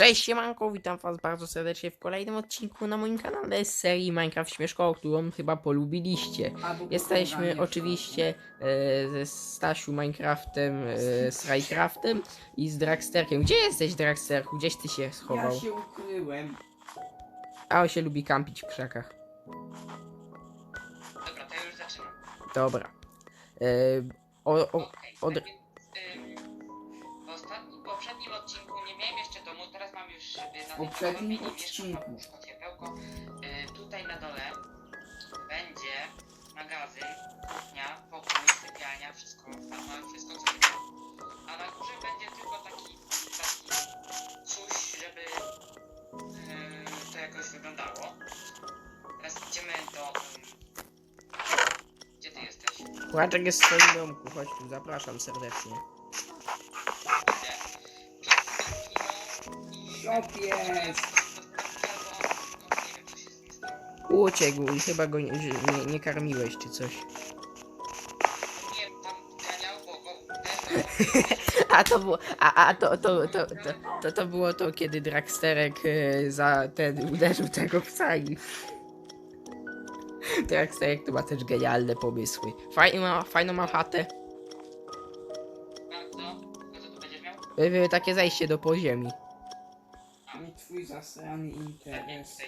Cześć siemanko, witam was bardzo serdecznie w kolejnym odcinku na moim kanale z serii Minecraft Śmieszko, którą chyba polubiliście. Jesteśmy oczywiście e, ze Stasiu Minecraftem, e, z Raycraftem i z Dragsterkiem. Gdzie jesteś Dragsterku? Gdzieś ty się schował? Ja się ukryłem. A on się lubi kampić w krzakach. Dobra, to ja już zaczynam. Dobra. E, o, o, od- y, tej poprzednim odcinku. Y, tutaj na dole będzie magazyn, kuchnia, pokój, sypialnia, wszystko tam, wszystko co będzie. A na górze będzie tylko taki, taki coś, żeby y, to jakoś wyglądało. Teraz idziemy do... ym, gdzie ty jesteś? Płaczek jest w swoim domku, chodź tu, zapraszam serdecznie. Siop jest. Uciekł i chyba go nie, nie, nie karmiłeś czy coś. A to było, a, a to, to, to, to, to, to było to, kiedy Dragsterek e, za ten uderzył tego psa i... Dragsterek to ma też genialne pomysły. Fajną ma, fajną ma chatę. E, e, Takie zejście do poziemi. Twój zasrany interes.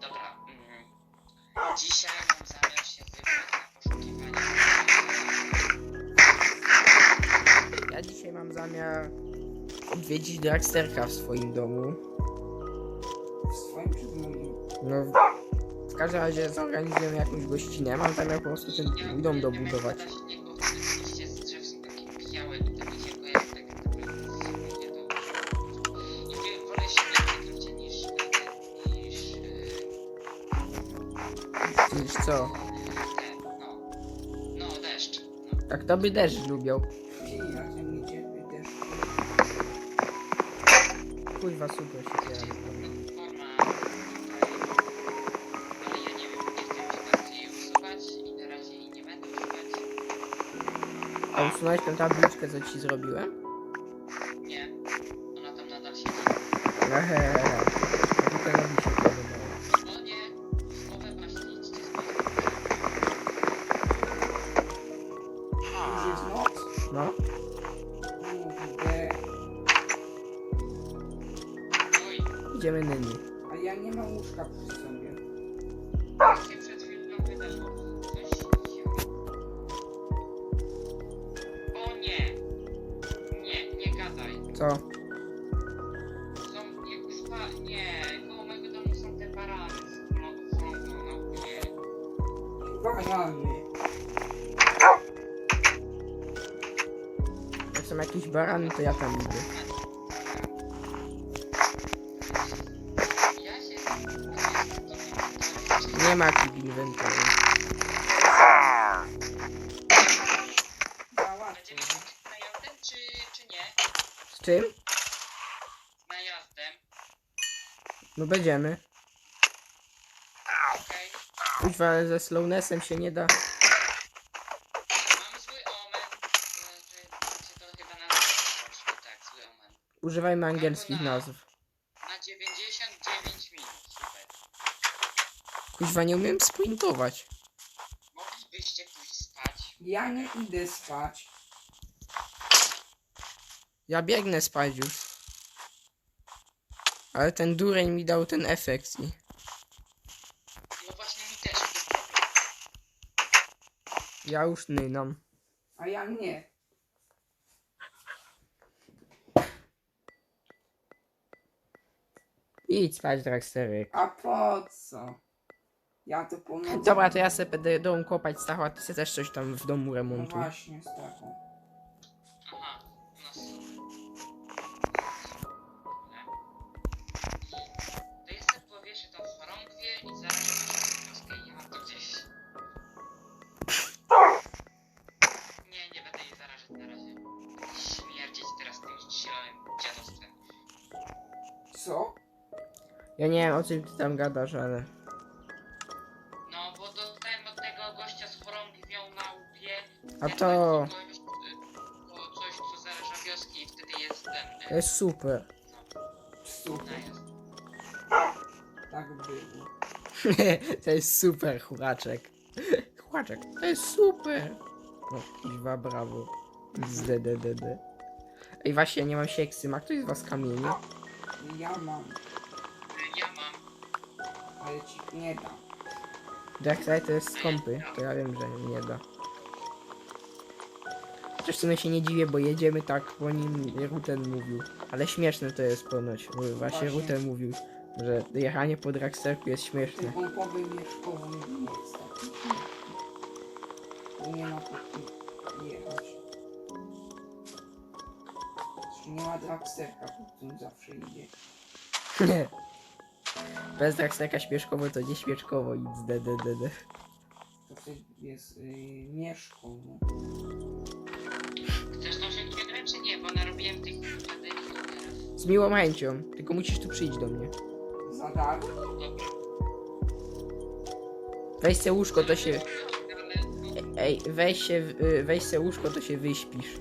Dobra. mm, Dzisiaj mam zamiar się wybrać na poszukiwanie. Ja dzisiaj mam zamiar odwiedzić Dragsterka w swoim domu. W swoim czy w moim? No, w, w każdym razie zorganizujemy jakąś gościnę. Mam zamiar po prostu ten dom dobudować. To by deszcz lubią. Kurwa, super się pojawił. Forma. Ale ja nie wiem, nie chcę się bardziej usuwać i na razie jej nie będę usuwać. A usunąłeś tę tabliczkę, co ci zrobiłem? Nie. Ona tam nadal siedzi. Ehehe. Tabliczka mi się są jakieś barany, to ja tam idę. Nie ma keep inventory. Z czym? Z najazdem. No będziemy. Kuźwa, ze slownessem się nie da. Używajmy angielskich nazw. Na 99 minut. Super. Kuźwa, nie umiem sprintować. Moglibyście pójść spać. Ja nie idę spać. Ja biegnę spać już. Ale ten dureń mi dał ten efekt i... No właśnie mi też. Ja już nynam. A ja nie. Idź spać, Dragsterek. A po co? Ja to po nocy... Dobra, to ja sobie będę dom kopać, Stachu, a ty sobie też coś tam w domu No remontuj. właśnie, Stachu. Ja nie wiem, o czym ty tam gadasz, ale... No, bo dostałem od tego gościa z chorągwią na łbie. A ten to- taki gość, y, o coś, co zaraża wioski i wtedy jest e, To jest super. Super, No jest. tak było. to jest super, churaczek. Churaczek, to jest super. No, kiwa, brawo. Z DDDD. Ej, właśnie, ja nie mam sieksy. Ma ktoś z was kamieni? Ja mam, Ja mam. Ale ci nie dam. Darkseid to jest skąpy, to ja wiem, że nie da. Chociaż w sumie się nie dziwię, bo jedziemy tak, po nim Ruten mówił. Ale śmieszne to jest ponoć. bo Właśnie Właśnie. Ruten mówił, że jechanie po Dragsterku jest śmieszne. pompowy mieszkowy nie jest taki nie ma po jechać. Znaczy nie ma dragsterka, po którym zawsze idzie. Nie. Bez Dragsterka śmieszkowo to nie śmieszkowo, nic DDDD. To wtedy jest yy, mieszkowy. Chcesz troszeczkę grę, czy nie? Bo narobiłem tych. Z miłą chęcią, tylko musisz tu przyjść do mnie. Za darmo? Dobra. Weź se łóżko, to się... Ej, weź się, y, weź se łóżko, to się wyśpisz.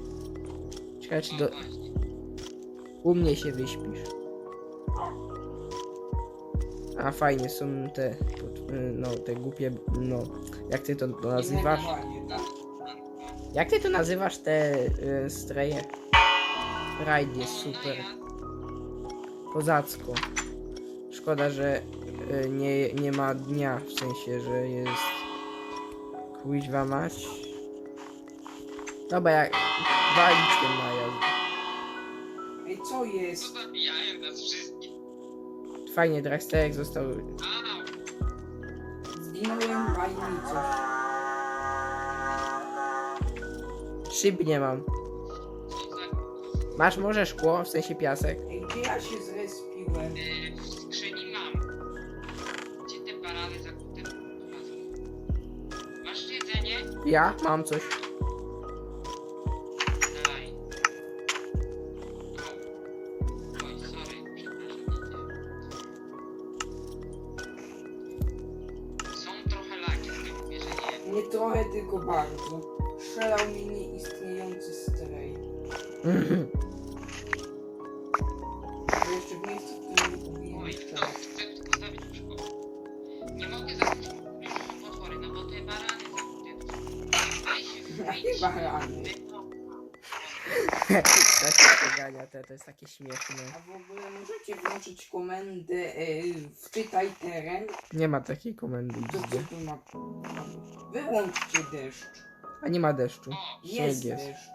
Czekaj, czy No do... właśnie. U mnie się wyśpisz. A fajnie są te, no te głupie, no, jak ty to nazywasz? Jak ty to nazywasz te y, streje? Raid jest super, kozacko. Szkoda, że y, nie, nie ma dnia, w sensie, że jest kuźwa mać. Dobra, jak walić ten najazd. Ej, co jest? To zabijają nas wszystkich. Fajnie, Dragsterek został... Mi coś. Szyb nie mam. Co za... Masz może szkło, w sensie piasek? Ej, gdzie ja się zrespiłem? W skrzyni mam. Gdzie te barany zakute? Masz jedzenie? Ja mam coś. Bardzo. Strzelał mi nieistniejący strej. to, jest takie śmieszne. A w ogóle możecie włączyć komendę e, wczytaj teren? Nie ma takiej komendy. To co tu ma? Wyłączcie deszcz. A nie ma deszczu. Śnieg Jest jest. deszcz.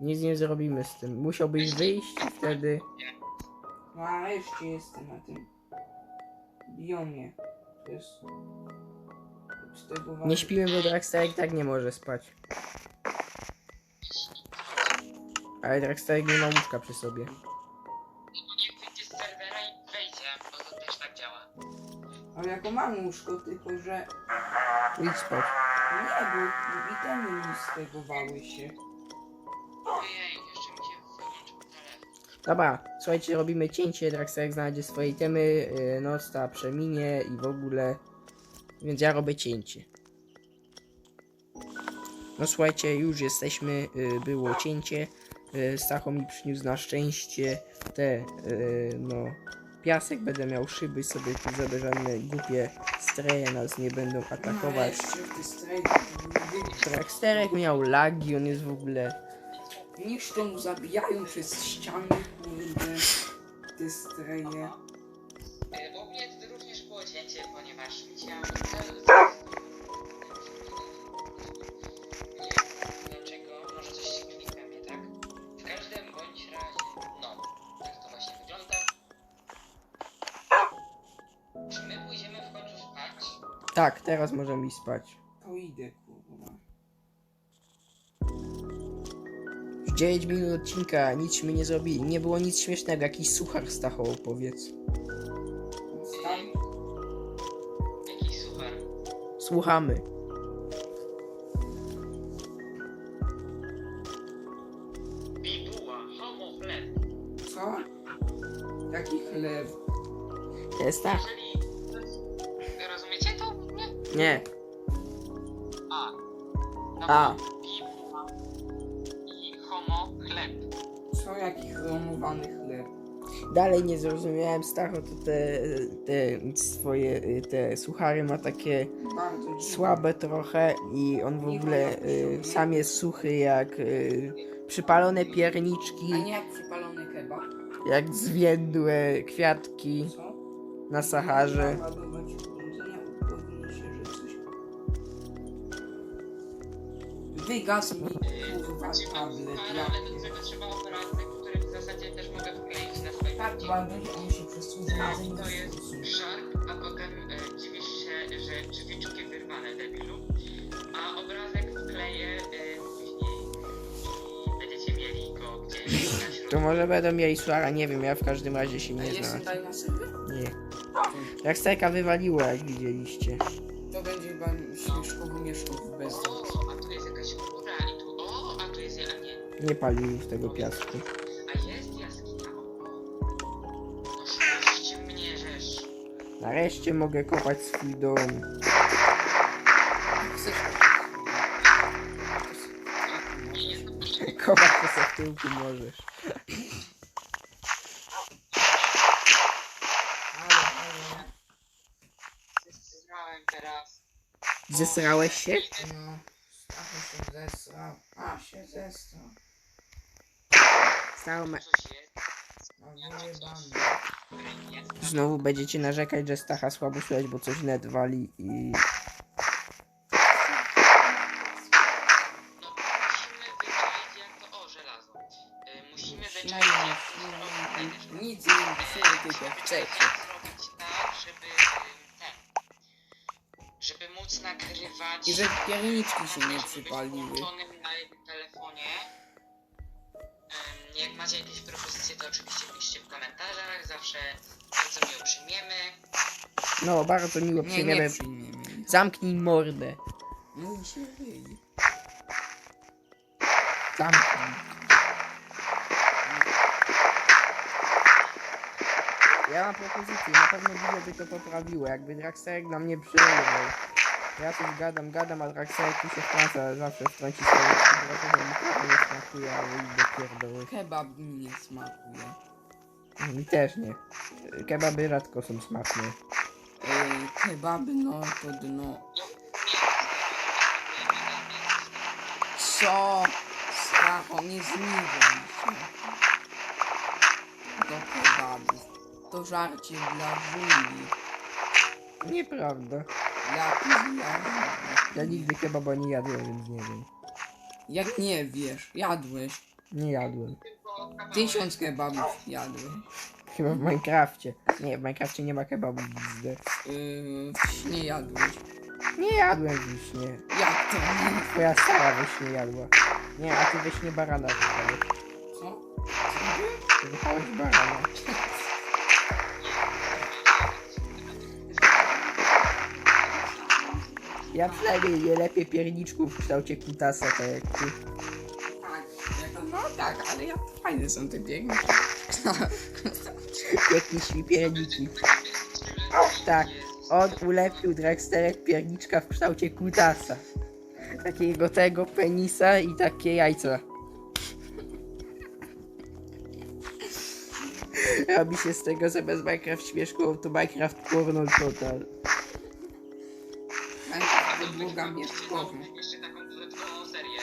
Nic nie zrobimy z tym. Musiałbyś wyjść i wtedy... No a reszcie jestem na tym biomie. To jest... Tego Nie śpimy, bo Dragsterek tak nie może spać. Ale Dragsterek nie ma łóżka przy sobie. niech wyjdzie z serwera i wejdzie, bo to też tak działa. Ale jako mam łóżko, tylko że... Idź spać. Nie, bo mi stegowały się. Ojej, jeszcze mi się wyłączył telefon. Dobra, słuchajcie, robimy cięcie. Dragsterek znajdzie swoje itemy, yy, noc ta przeminie i w ogóle. Więc ja robię cięcie. No słuchajcie, już jesteśmy, yy, było cięcie. Yy, Stacho mi przyniósł na szczęście te, yy, no, piasek. Będę miał szyby sobie tu, żeby żadne głupie streje nas nie będą atakować. Dragsterek miał lagi, on jest w ogóle... Niszczą, zabijają przez ściany. Te streje. Tak, teraz możemy iść spać. To idę, kurwa. Już 9 minut odcinka, nic my nie zrobili. Nie było nic śmiesznego, jakiś suchar stachował, powiedz. Tam suchar. Słuchamy. Bibuła, homo chleb. Co? Jaki chleb? Jest tak? Jeżeli? Nie? A. A. I homo chleb. Co? Jaki chromowany chleb? dalej nie zrozumiałem, Stacho to te, te swoje, te suchary ma takie Bardzo dziwne. słabe trochę i on w ogóle y, sam jest suchy jak y, przypalone pierniczki, A nie jak przypalony kebab. jak zwiędłe kwiatki Co? na Saharze. Wygasł mi kurwa tablet. Ale, Ja ale do tego trzeba obrazek, który w zasadzie też mogę wkleić na swoim Tak, ładnie, on się przez to A urządzenie to jest szarp, a potem e, dziwisz się, że drzwiczki wyrwane debilu. A obrazek wkleję e, później i będziecie mieli go gdzieś na środku. To może będą mieli suara, nie wiem, ja w każdym razie się nie jest znam. tutaj na serwer? Nie. Jak steka wywaliło, jak widzieliście. To będzie chyba śmieszkowo mieszków bez O, a tu jest jakaś góra i tu, o, a tu jest, a nie, Nie pali już tego piasku. a jest jaskinia, o. No szkoście mnie, żeż. Nareszcie mogę kopać swój dom. Chcesz... Nie, nie, no, Kopać to sobie w tyłku możesz. Ale, ale... zesrałem teraz. Zesrałeś się? No, Stachu się zesrał. A, się zesrał. Stało me- No, wyjebany. Znowu będziecie narzekać, że Stacha słabo słychać, bo coś net wali i... No musimy wyczaić jak to, o, żelazo. Y, musimy Musimy, wyczaić jak to musimy, zrobić. Nic nie tylko chcecie. zrobić tak, y, żeby móc nagrywać. I żeby pierniczki się nie przypaliły. na jednym telefonie. Ym, Jak macie jakieś propozycje, to oczywiście piszcie w komentarzach. Zawsze bardzo miło przyjmiemy. No, bardzo miło Nie, przyjmiemy. nie przyjmiemy. Zamknij mordę. Mówi się wyjdzie. Zamknij. Ja mam propozycję, na pewno video by to poprawiło, jakby Draxerek na mnie przyjmował. Ja coś gadam, gadam, a Draxerek tu się wtrąca, zawsze wtrąci swoje że mi trochę nie smakuje, ale idę pierdoły. Kebab mi nie smakuje. Mi też nie. Kebaby rzadko są smaczne. Ej, kebaby, no to dno. Co? Stacho, nie zniżaj się. Do kebabów. To żarcie dla żuli. Nieprawda. Ja nigdy kebaba nie jadłem, więc nie wiem. Jak nie wiesz, jadłeś. Nie jadłem. Tysiąc kebabów jadłeś. Chyba w Minecrafcie. Nie, w Minecrafcie nie ma kebabu XD. Yy, nie jadłeś. Nie jadłem wiśnie. Jak to? Twoja stara wiśnie jadła. Nie, a ty wiśnie barana wychałeś. Co? Ty wychałeś barana. Ja przynajmniej nie lepiej pierniczków w kształcie kutasa, tak jak ty. Tak, no tak, ale ja fajne są te biegi. Jakieś mi pierniki. Tak, on ulepił Dragsterek pierniczka w kształcie kutasa. Takiego tego penisa i takie jajca. Robi się z tego zamiast Minecraft śmieszką, to Minecraft porno total. Taką dodatkową serię.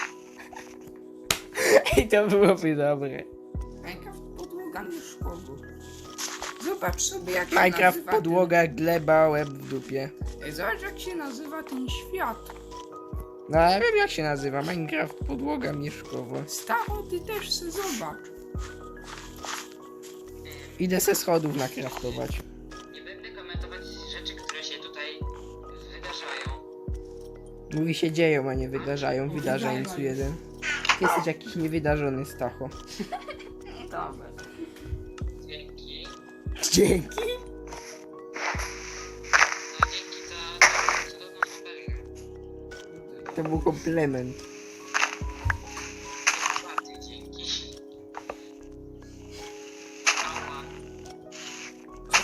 I to byłoby dobre. Minecraft podłoga mieszkowa. Zobacz sobie jak się Minecraft nazywa podłoga, gleba, łeb w dupie. Ten... Ej, Zobacz jak się nazywa ten świat. No ale wiem jak się nazywa, Minecraft podłoga mieszkowa. Stacho, ty też se zobacz. Idę ze schodów nakraftować. Mówi się dzieją, a nie wydarzają. Wydarzańcu jeden. Ty jesteś jakiś niewydarzony, Stacho. Dobra. Dzięki. Dzięki. No dzięki za, cudowną. To był komplement. Bardzo dzięki. Ała.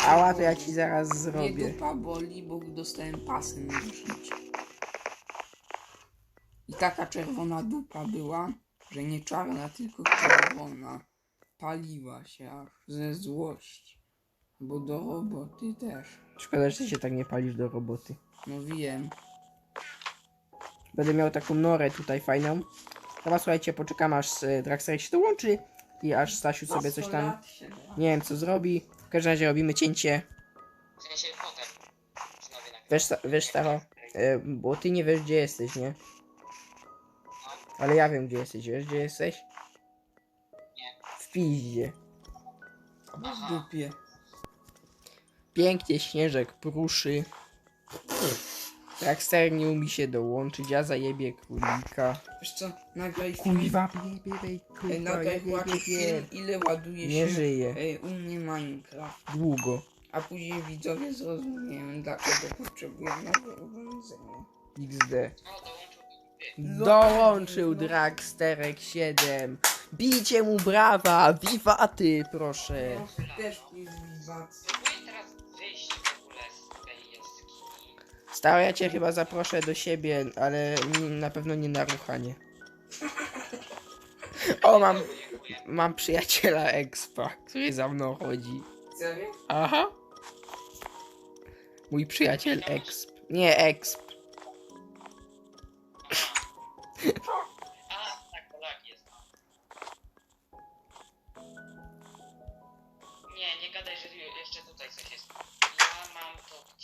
Ała, to ja ci zaraz Mnie zrobię. dupa boli, bo dostałem pasem na życie. I taka czerwona dupa była, że nie czarna, tylko czerwona. paliła się aż ze złości. Bo do roboty też. Szkoda, że ty się tak nie palisz do roboty. No wiem. Będę miał taką norę tutaj fajną. Chyba słuchajcie, poczekam aż e, Draxler się dołączy i aż Stasiu sobie coś tam, nie wiem co zrobi. W każdym razie robimy cięcie. W sensie potem. Znowu na Wiesz, wiesz Stacho, e, bo ty nie wiesz gdzie jesteś, nie? Ale ja wiem gdzie jesteś, wiesz gdzie jesteś? Nie. W piździe. No w dupie. Pięknie śnieżek pruszy. Draxler nie umie się dołączyć, ja zajebię królika. Wiesz co, nagraj film. Kuźwa, bie, bie, bie, Ej, kurwa, nagraj bie, bie, chłopaki bie, film, ile ładuje Nie się żyje. ej, u mnie Minecraft. Długo. A później widzowie zrozumieją, dlaczego potrzebuję nowego urządzenia. XD. O, dołączył do grupy. Dołączył Dragsterek 7. Bijcie mu brawa! Wiwaty, proszę. No, też. Próbuję teraz wyjść w ogóle z tej jaskini. Stary, ja cię chyba zaproszę do siebie, ale na pewno nie na ruchanie. O, mam, Dziękuję. mam przyjaciela Expa, który za mną chodzi. Serio? Aha. Mój przyjaciel Exp. Nie, Exp.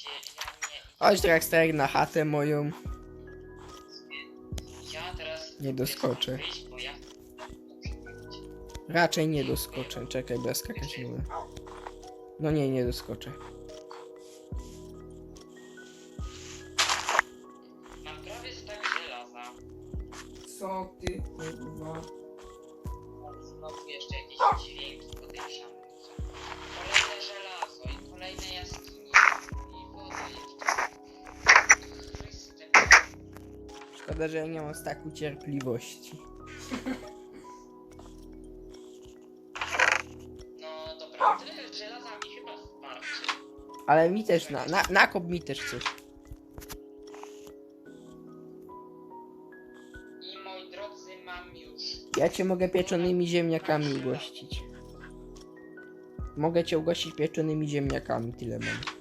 Gdzie, ja nie... Chodź Dragsterek na chatę moją. Ja teraz... Nie doskoczę. Wyjść, bo ja... Raczej nie doskoczę. Czekaj, bez skakać nie mogę. No nie, nie doskoczę. Mam prawie stak żelaza. Co ty kurwa? Znowu jeszcze jakieś Szkoda, że ja nie mam taku cierpliwości. No dobra, tyle żelaza mi chyba starczy. Ale mi też, na, na, nakop mi też coś. I moi drodzy, mam już. Ja cię mogę pieczonymi ziemniakami ugościć. Mogę cię ugościć pieczonymi ziemniakami, tyle mam.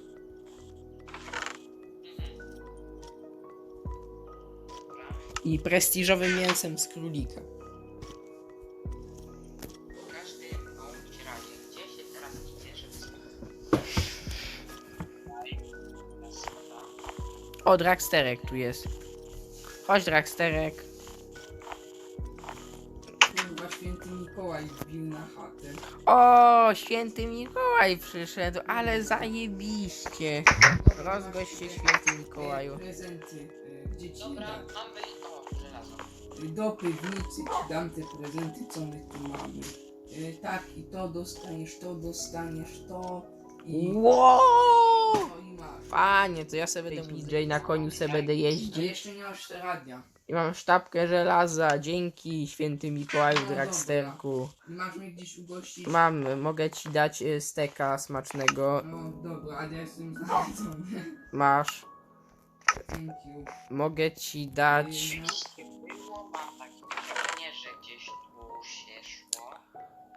I prestiżowym mięsem z królika. O, Dragsterek tu jest. Chodź, Dragsterek. Kurwa święty Mikołaj wbił na chatę. O, święty Mikołaj przyszedł, ale zajebiście. Rozgość się, święty Mikołaju. Prezenty. y, Gdzie ci Dobra, dać? Do piwnicy ci dam te prezenty, co my tu mamy. Y, Tak, i to dostaniesz, to dostaniesz, to i... Wow! I masz. Panie, to ja sobie będę DJ na koniu sobie będę A jeździć. jeszcze nie masz radia. I mam sztabkę żelaza, dzięki święty Mikołaju No Dragsterku. I masz mnie gdzieś ugościć? Mam, mogę ci dać y, steka smacznego. No dobra, ale ja jestem znaleziony. Masz. Thank you. Mogę ci dać. Oczywiście gdzieś tu się szło.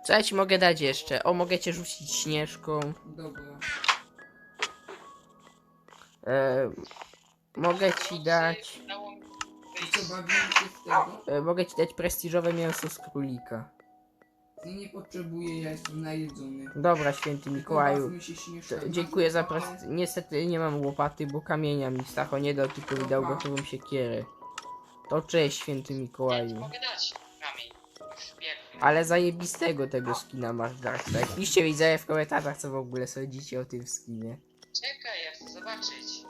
Co ja ci mogę dać jeszcze? O, mogę cię rzucić śnieżką. Dobra. E, mogę ci dać. Udało mi I co, wyjść. bawimy się w tego? E, mogę ci dać prestiżowe mięso z królika. Nie, nie potrzebuję, ja jestem najedzony. Dobra, święty Mikołaju. Pobawmy się śmiesznie. To, dziękuję za prest... Niestety nie mam łopaty, bo kamienia mi Stacho nie dał, tylko mi dał gotową siekierę. To cześć, święty Mikołaju. mogę dać kamień. Ale zajebistego tego skina masz, Darkseid. Piszcie widzowie w komentarzach, co w ogóle sądzicie o tym skinie. Czekaj, ja chcę zobaczyć.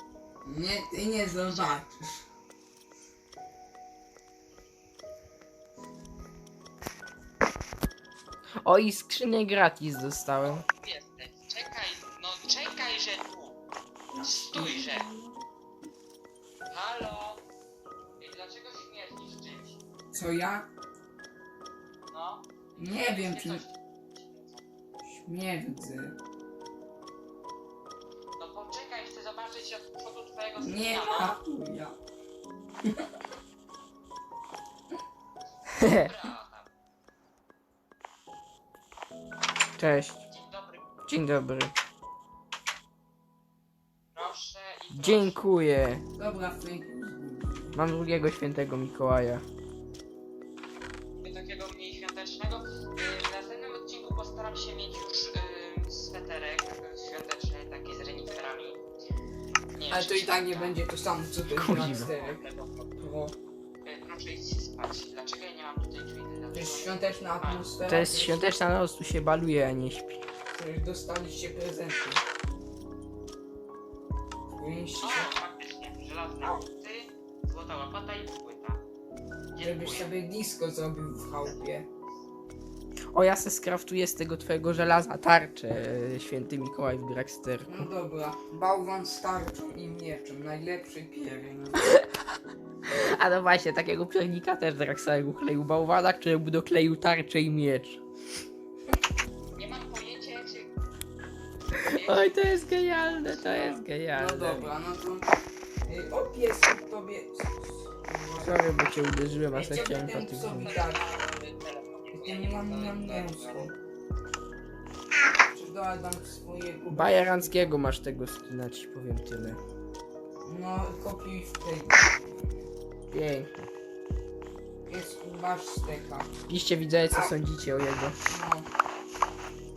Nie, ty nie zobaczysz. O, i skrzynię gratis dostałem. Jesteś. Czekaj, no czekaj, że tu. Stójże. Halo? I dlaczego śmierdzisz czymś? Co ja? Nie wiem, czy... Śmierdzę. No poczekaj, chcę zobaczyć od przodu twojego Nie ma chuja. Dobra. Cześć. Dzień dobry, Dzień dobry. proszę i proszę. Dziękuję. Dobra, Frank. Mam drugiego świętego Mikołaja. Postaram się mieć już y, sweterek świąteczny, taki z reniferami. Nie Ale to i tak nie będzie to samo, co ten Kuźwa. monsterek. Pro. Y, Proszę iść się spać. Dlaczego ja nie mam tutaj drzwi? To jest świąteczna atmosfera. To jest świąteczna noc, tu się baluje, a nie śpi. Których dostaliście prezenty. Powinniście, O, faktycznie. Żelazne buty, złota łopata i płyta. żebyś Dziękuję. sobie disco zrobił w chałupie. O, ja se skraftuję z tego twojego żelaza tarczę, e, święty Mikołaj w Dragsterku. No dobra, bałwan z tarczą i mieczem, najlepszy piereń. A no właśnie, takiego piernika też Dragster ukleił bałwana, któremu dokleił tarczę i miecz. Nie mam pojęcia, czy... Oj, to jest genialne, to jest No genialne. dobra, no to... y, O piesku tobie... Sorry, bo cię uderzyłem, a se chciałem. Ja nie mam na mięsko. Czy dodam swojego... Bajeranckiego masz tego skina, ci powiem tyle. No, kopiuj w tej. Pięknie. Piesku, masz steka. Piszcie widzowie, co sądzicie o jego. No.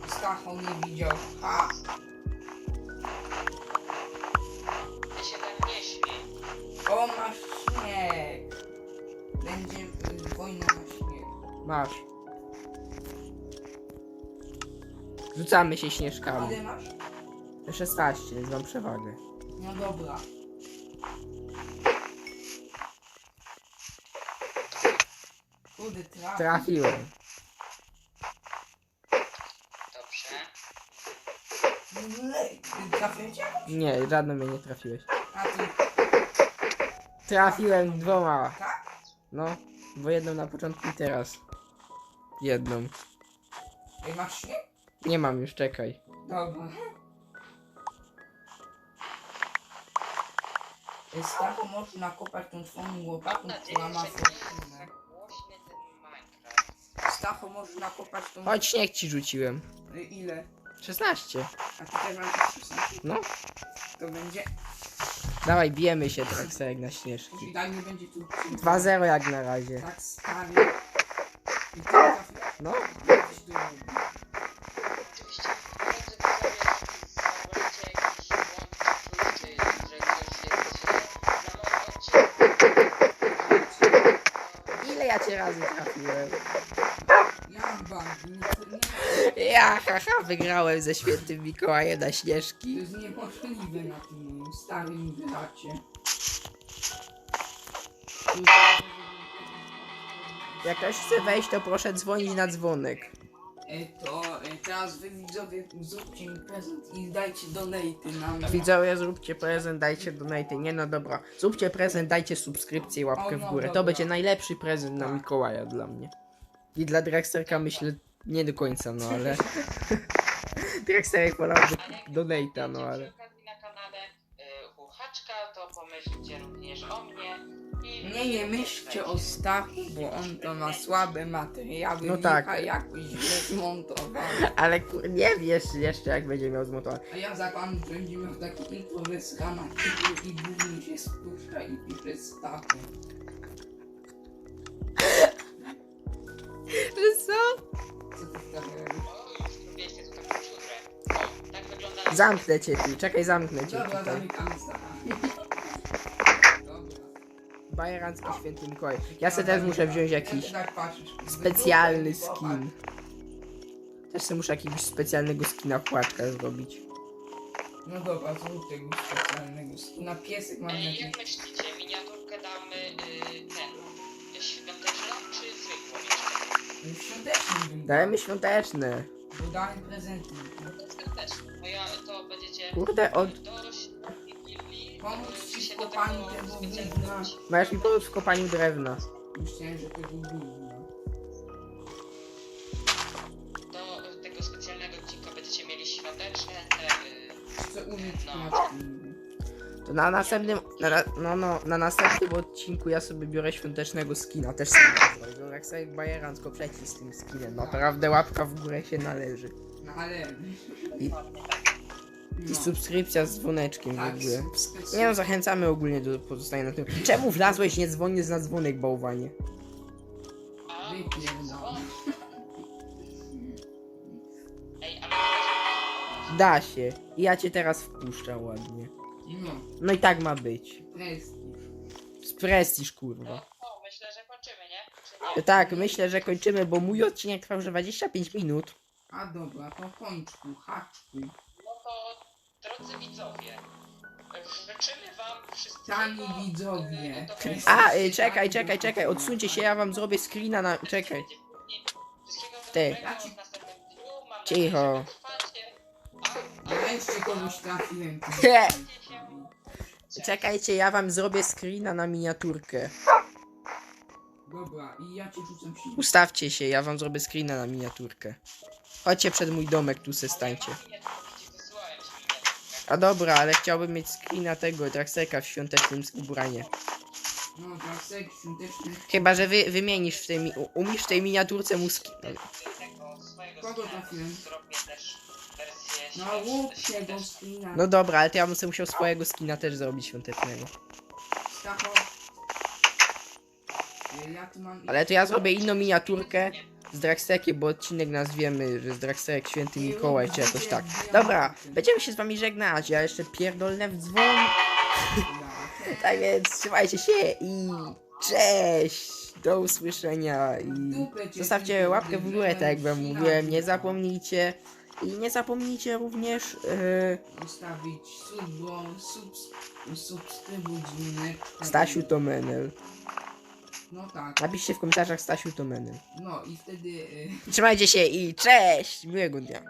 Stacho nie widział. Ha! Ja się tak nie śmiej. O, masz śnieg! Będzie y, wojna na śnieg. Masz. Rzucamy się śnieżkami. Ile masz? 16, więc mam przewagę. No dobra. Kurde, traf. Trafiłem. Dobrze. Trafię cię? Nie, żadną mnie nie trafiłeś. A ty Trafiłem dwoma. tak? No, bo jedną na początku i teraz. Jedną. Ej, masz śnieg? Nie mam już, czekaj. Dobra. Ej, Stacho, możesz nakopać tą twoją łopatą, Mam która ma fortunę. tak głośny ten Minecraft. Stacho, możesz nakopać tą... Chodź, śnieg ci rzuciłem. Y, Ile? 16. A ty też masz 16? No, To będzie... dawaj, bijemy się tak jak na śnieżki. i tak nie będzie tu... 2-0 jak na razie. Tak stary. I ty trafiłeś? No, razy trafiłem? Ja mam bank, nie, Ja, haha, wygrałem ze świętym Mikołajem na to śnieżki. jest niemożliwe na tym moim starym gracie. Jak ktoś chce wejść, to proszę dzwonić na dzwonek. E, to teraz wy widzowie zróbcie mi prezent i dajcie donaty nam. Widzowie, zróbcie prezent, dajcie donaty. Nie no dobra, zróbcie prezent, dajcie subskrypcję i łapkę O, w no górę. To dobra. będzie najlepszy prezent na Tak. Mikołaja dla mnie. I dla Dragsterka myślę nie do końca, no ale... Dragsterek wolałby A jak donata, no ale... przy okazji na kanale y, Huchaczka, to pomyślcie również. Nie, myślcie o Stachu, bo on to ma słabe materiały. No tak. tak. jakoś źle zmontowane. Ale kur- nie wiesz jeszcze jak będzie miał zmontowane. A ja zakładam, że będzie miał taki bez rana i głównie się spuszcza i pisze Stachu. Że co? Co ty robisz? O, tak wygląda... Zamknę cię tu, czekaj zamknę cię Dobra, tutaj. Stacha. Dobra. Bajerancki święty Mikołaj. Ja sobie też muszę wziąć jakiś Tak patrzysz. specjalny skin. Też sobie muszę jakiegoś specjalnego skina płaczka zrobić. No dobra, zrób tego specjalnego skina. Piesek mam Ej, jakiś. jak myślicie, miniaturkę damy y, ten, y, świąteczną czy zwykłą jeszcze? Świąteczny bym dał. Dajemy świąteczne. Bo dałem prezenty. Świąteczną, bo ja to będziecie Kurde, od... do Wigilii Pomóc y, ci się w do kopaniu tego tego specjalnie gówna. wrócić. Masz mi pomóc w kopaniu drewna. Myślałem, że gówno. Do tego specjalnego odcinka będziecie mieli świąteczne, te, y, Chcę umieć No. To na następnym... Na, na- no, no, na następnym odcinku ja sobie biorę świątecznego skina. Też sobie zrobię. Jak sobie bajerancko przeciw z tym skinem. Naprawdę łapka w górę się należy. No ale... Dokładnie tak. I No. subskrypcja z dzwoneczkiem w Tak, ogóle. subskrypcja. Nie no, zachęcamy ogólnie do pozostania na tym. Czemu wlazłeś nie dzwoniąc na dzwonek, bałwanie? Da się. I ja cię teraz wpuszczę ładnie. No, No i tak ma być. prestiż. Z prestiż, kurwa. no, o, myślę, że kończymy, nie? Czy nie? Tak, myślę, że kończymy, bo mój odcinek trwał już 25 minut. A dobra, to kończku, haczku. Drodzy widzowie, życzymy wam wszystkiego... Tani widzowie. e, dobrego. A, y, czekaj, czekaj, czekaj, odsuńcie się, ja wam zrobię screena na... Czekaj. Wszystkiego Ty. dobrego w następnym dniu. Mam Cicho. że wytrwacie. Trafiłem. He. Czekajcie, ja wam zrobię screena na miniaturkę. Dobra, i ja ci rzucam się. Ustawcie się, ja wam zrobię screena na miniaturkę. Chodźcie przed mój domek, tu se stańcie. A dobra, ale chciałbym mieć screena tego Draxeka w świątecznym ubranie. No, tak, sek świąteczny. Chyba, że wy wymienisz w tej mi u- umiesz w tej miniaturce mu ski... Kogo trafiłem? No, No łup się go skina. No dobra, ale to ja bym sobie musiał swojego skina też zrobić świątecznego. Stacho. Ja tu mam... Ale to ja zrobię inną miniaturkę z Draxekiem, bo odcinek nazwiemy, że z Święty Mikołaj, czy jakoś tak. Dobra, będziemy się z wami żegnać, ja jeszcze pierdolnę w dzwon. Tak więc trzymajcie się i cześć! Do usłyszenia i zostawcie łapkę w górę, tak jak wam mówiłem, nie zapomnijcie. I nie zapomnijcie również yy, Ustawić subs, subskrybuj dzwonek. Stasiu to Menel. No tak. Napiszcie w komentarzach Stasiu to Menel. No i wtedy... Y, Trzymajcie się i cześć! Miłego dnia.